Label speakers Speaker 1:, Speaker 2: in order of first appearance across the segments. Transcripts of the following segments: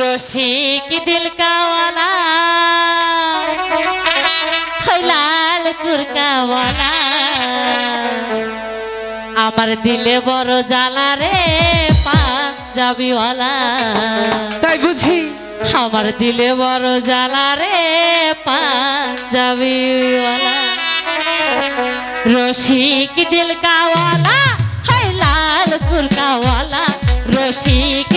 Speaker 1: রসিক দিল কাওয়ালা লাল কুরকাওয়ালা। আমার দিলে বড় জ্বালা রে পাঞ্জাবিওয়ালা।
Speaker 2: তাই বুঝি?
Speaker 1: আমার দিলে বড় জ্বালা রে পাঞ্জাবিওয়ালা। রসিক দিল কাওয়ালা হাই লাল কুরকাওয়ালা। রসিক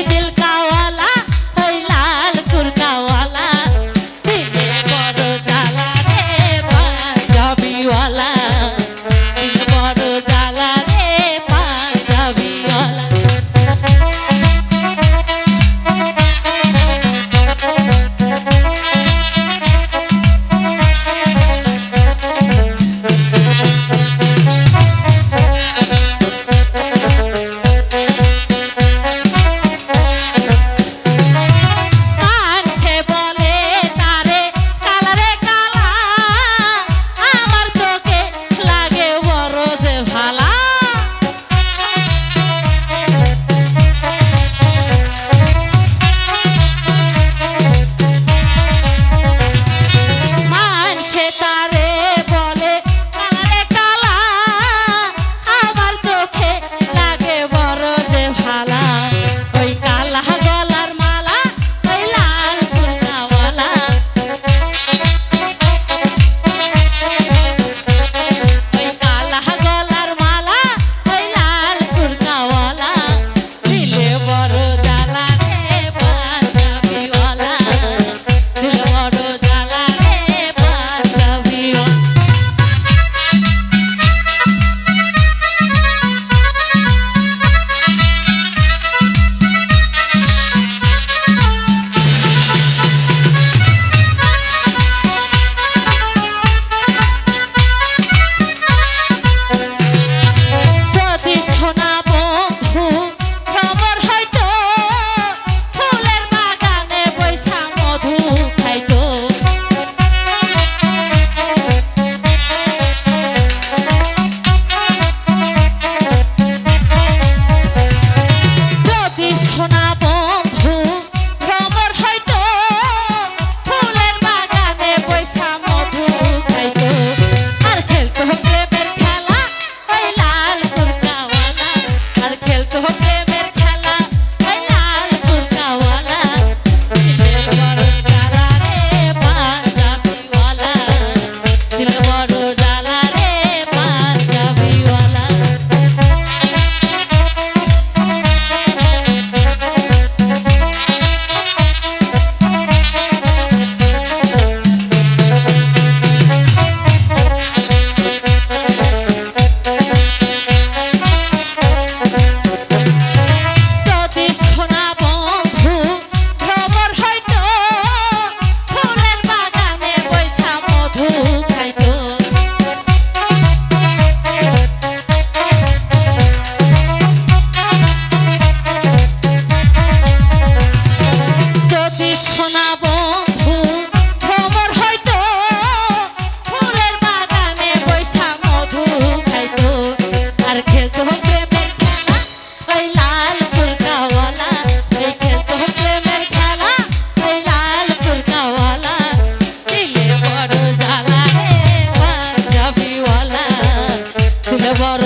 Speaker 1: Never